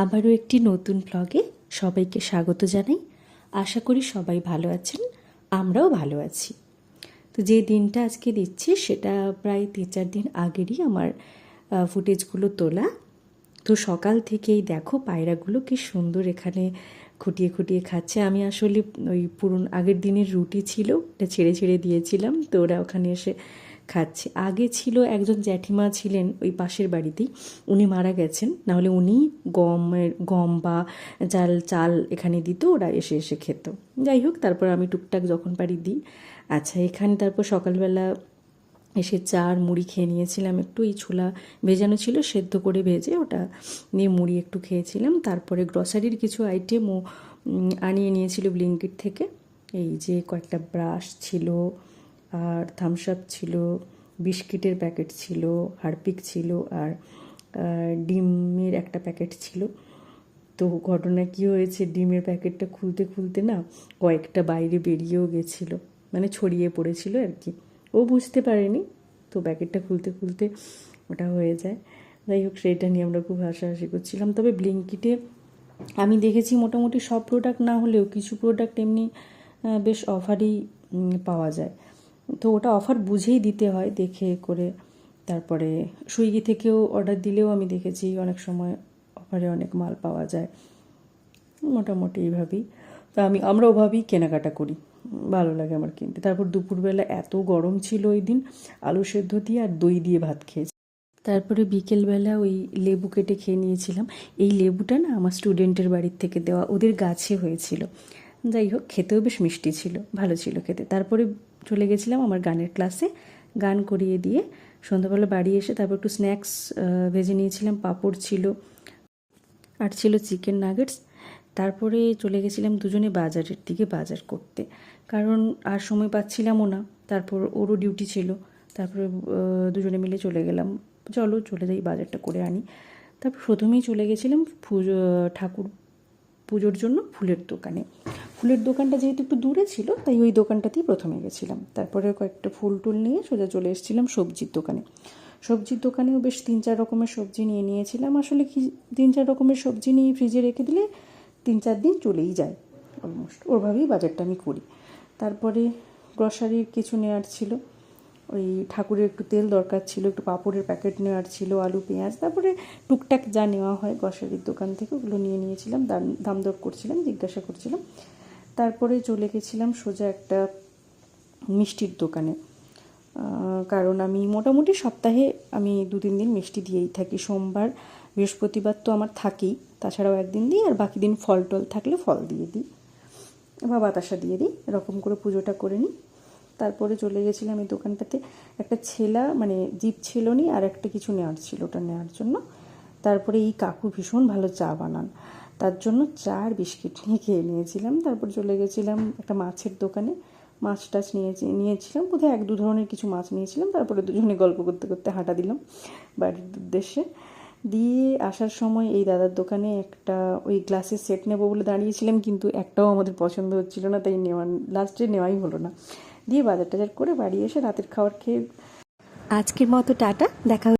আবারও একটি নতুন ব্লগে সবাইকে স্বাগত জানাই। আশা করি সবাই ভালো আছেন, আমরাও ভালো আছি। তো যে দিনটা আজকে দিচ্ছি, সেটা প্রায় তিন চার দিন আগেরই আমার ফুটেজগুলো তোলা। তো সকাল থেকেই দেখো পায়রাগুলো কি সুন্দর এখানে খুঁটিয়ে খুঁটিয়ে খাচ্ছে। আমি আসলে ওই পুরন আগের দিনের রুটি ছিল, ওটা ছেড়ে ছেড়ে দিয়েছিলাম। তো ওরা ওখানে এসে খাচ্ছে। আগে ছিল একজন জ্যাঠিমা ছিলেন ওই পাশের বাড়িতেই, উনি মারা গেছেন, নাহলে উনি গমের, গম বা চাল চাল এখানে দিত, ওরা এসে এসে খেত। যাই হোক, তারপর আমি টুকটাক যখন পারি দিই। আচ্ছা এখানে তারপর সকালবেলা এসে চার মুড়ি খেয়ে নিয়েছিলাম, একটু এই ছোলা ভেজানো ছিল, সেদ্ধ করে ভেজে ওটা নিয়ে মুড়ি একটু খেয়েছিলাম। তারপরে গ্রসারির কিছু আইটেমও আনিয়ে নিয়েছিল ব্লিঙ্কিট থেকে। এই যে কয়েকটা ব্রাশ ছিল আর থামস আপ ছিল, বিস্কিটের প্যাকেট ছিল, হারপিক ছিল আর ডিমের একটা প্যাকেট ছিল। তো ঘটনা কি হয়েছে, ডিমের প্যাকেটটা খুলতে খুলতে না কয়েকটা বাইরে বেরিয়েও গেছিল মানে ছড়িয়ে পড়েছিল আর কি। ও বুঝতে পারেনি, তো প্যাকেটটা খুলতে খুলতে ওটা হয়ে যায়। যাই হোক, সেটা নিয়ে আমরা খুব হাসাহাসি করছিলাম। তবে ব্লিঙ্কিটে আমি দেখেছি মোটামুটি সব প্রোডাক্ট না হলেও কিছু প্রোডাক্ট এমনি বেশ অফারই পাওয়া যায়। তো ওটা অফার বুঝেই দিতে হয় দেখে করে। তারপরে সুইগি থেকেও অর্ডার দিলেও আমি দেখেছি অনেক সময় অফারে অনেক মাল পাওয়া যায়। মোটামুটি এইভাবেই। তো আমি আমরা ওভাবেই কেনাকাটা করি। ভালো লাগে আমার কিনতে। তারপর দুপুরবেলা এত গরম ছিল ওই দিন, আলু সেদ্ধ দিয়ে আর দই দিয়ে ভাত খেয়েছি। তারপরে বিকেলবেলা ওই লেবু কেটে খেয়ে নিয়েছিলাম। এই লেবুটা না আমার স্টুডেন্টের বাড়ির থেকে দেওয়া, ওদের গাছে হয়েছিল। যাই হোক, খেতেও বেশ মিষ্টি ছিল, ভালো ছিল খেতে। তারপরে চলে গেছিলাম আমার গানের ক্লাসে। গান করিয়ে দিয়ে সন্ধ্যাবেলা বাড়ি এসে তারপর একটু স্ন্যাক্স ভেজে নিয়েছিলাম, পাঁপড় ছিল আর ছিল চিকেন নাগেটস তারপরে চলে গেছিলাম দুজনে বাজারের দিকে বাজার করতে। কারণ আর সময় পাচ্ছিলামও না, তারপর ওরও ডিউটি ছিল। তারপরে দুজনে মিলে চলে গেলাম। চলো, চলে যাই, বাজারটা করে আনি। তারপর প্রথমেই চলে গেছিলাম ঠাকুর পুজোর জন্য ফুলের দোকানে। ফুলের দোকানটা যেহেতু একটু দূরে ছিল, তাই ওই দোকানটাতেই প্রথমে গেছিলাম। তারপরে কয়েকটা ফুল টুল নিয়ে সোজা চলে এসেছিলাম সবজির দোকানে। সবজির দোকানেও বেশ তিন চার রকমের সবজি নিয়ে নিয়েছিলাম। আসলে কি তিন চার রকমের সবজি নিয়ে ফ্রিজে রেখে দিলে তিন চার দিন চলেই যায়। অলমোস্ট ওরভাবেই বাজারটা আমি করি। তারপরে গ্রসারির কিছু নেওয়ার ছিল। ওই ঠাকুরের একটু তেল দরকার ছিল, একটু পাঁপড়ের প্যাকেট নেওয়ার ছিল, আলু, পেঁয়াজ, তারপরে টুকটাক যা নেওয়া হয় গ্রসারির দোকান থেকে ওগুলো নিয়ে নিয়েছিলাম, দাম দাম দর করছিলাম, জিজ্ঞাসা করছিলাম। তারপরে চলে গেছিলাম সোজা একটা মিষ্টির দোকানে। কারণ আমি মোটামুটি সপ্তাহে আমি দু তিন দিন মিষ্টি দিয়েই থাকি, সোমবার, বৃহস্পতিবার তো আমার থাকেই, তাছাড়াও একদিন দিই আর বাকি দিন ফল টল থাকলে ফল দিয়ে দিই। বা বাতাসা দিয়ে দিই, এরকম করে পুজোটা করে নিই। তারপরে চলে গেছিলাম এই দোকানটাতে। একটা ছেলা মানে জিপ ছিল নি আর একটা কিছু নেওয়ার ছিল ওটা নেওয়ার জন্য। তারপরে এই কাকু ভীষণ ভালো চা বানান। তার জন্য চা আর বিস্কিট নিয়ে খেয়ে নিয়েছিলাম। তারপর চলে গেছিলাম একটা মাছের দোকানে। মাছ টাছ নিয়েছি, নিয়েছিলাম। বোধহয় এক দু ধরনের কিছু মাছ নিয়েছিলাম। তারপরে দুজনে গল্প করতে করতে হাঁটা দিলাম বাড়ির উদ্দেশ্যে। দিয়ে আসার সময় এই দাদার দোকানে একটা ওই গ্লাসের সেট নেব বলে দাঁড়িয়েছিলাম, কিন্তু একটাও আমাদের পছন্দ হচ্ছিল না, তাই নেওয়া লাস্টে নেওয়াই হলো না। দিয়ে বাজার টাজার করে বাড়ি এসে রাতের খাবার খেয়ে আজকের মতো টাটা দেখা